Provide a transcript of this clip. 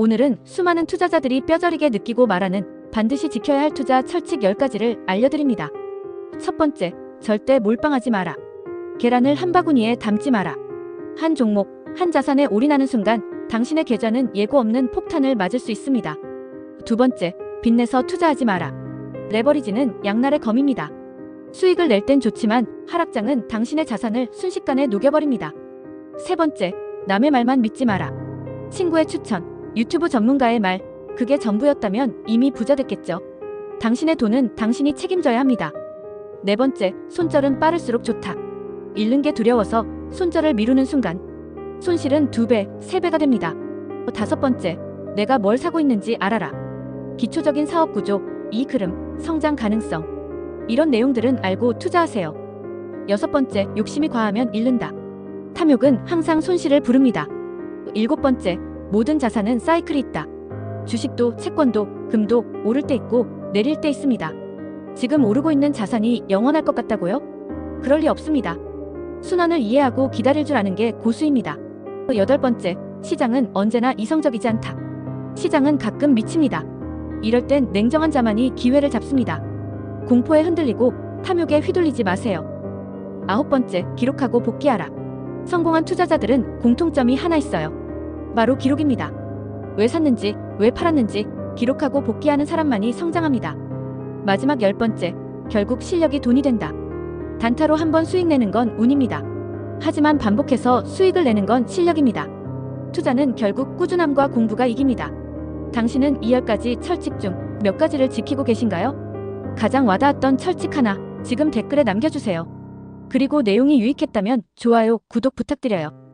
오늘은 수많은 투자자들이 뼈저리게 느끼고 말하는 반드시 지켜야 할 투자 철칙 10가지를 알려드립니다. 첫 번째, 절대 몰빵하지 마라. 계란을 한 바구니에 담지 마라. 한 종목, 한 자산에 올인하는 순간 당신의 계좌는 예고 없는 폭탄을 맞을 수 있습니다. 두 번째, 빚내서 투자하지 마라. 레버리지는 양날의 검입니다. 수익을 낼 땐 좋지만 하락장은 당신의 자산을 순식간에 녹여버립니다. 세 번째, 남의 말만 믿지 마라. 친구의 추천, 유튜브 전문가의 말, 그게 전부였다면 이미 부자 됐겠죠. 당신의 돈은 당신이 책임져야 합니다. 네 번째, 손절은 빠를수록 좋다. 잃는 게 두려워서 손절을 미루는 순간 손실은 두 배, 세 배가 됩니다. 다섯 번째, 내가 뭘 사고 있는지 알아라. 기초적인 사업 구조, 이익 흐름, 성장 가능성. 이런 내용들은 알고 투자하세요. 여섯 번째, 욕심이 과하면 잃는다. 탐욕은 항상 손실을 부릅니다. 일곱 번째, 모든 자산은 사이클이 있다. 주식도 채권도 금도 오를 때 있고 내릴 때 있습니다. 지금 오르고 있는 자산이 영원할 것 같다고요? 그럴 리 없습니다. 순환을 이해하고 기다릴 줄 아는 게 고수입니다. 여덟 번째, 시장은 언제나 이성적이지 않다. 시장은 가끔 미칩니다. 이럴 땐 냉정한 자만이 기회를 잡습니다. 공포에 흔들리고 탐욕에 휘둘리지 마세요. 아홉 번째, 기록하고 복귀하라. 성공한 투자자들은 공통점이 하나 있어요. 바로 기록입니다. 왜 샀는지, 왜 팔았는지 기록하고 복귀하는 사람만이 성장합니다. 마지막 열 번째, 결국 실력이 돈이 된다. 단타로 한 번 수익 내는 건 운입니다. 하지만 반복해서 수익을 내는 건 실력입니다. 투자는 결국 꾸준함과 공부가 이깁니다. 당신은 이열 가지 철칙 중 몇 가지를 지키고 계신가요? 가장 와닿았던 철칙 하나 지금 댓글에 남겨주세요. 그리고 내용이 유익했다면 좋아요, 구독 부탁드려요.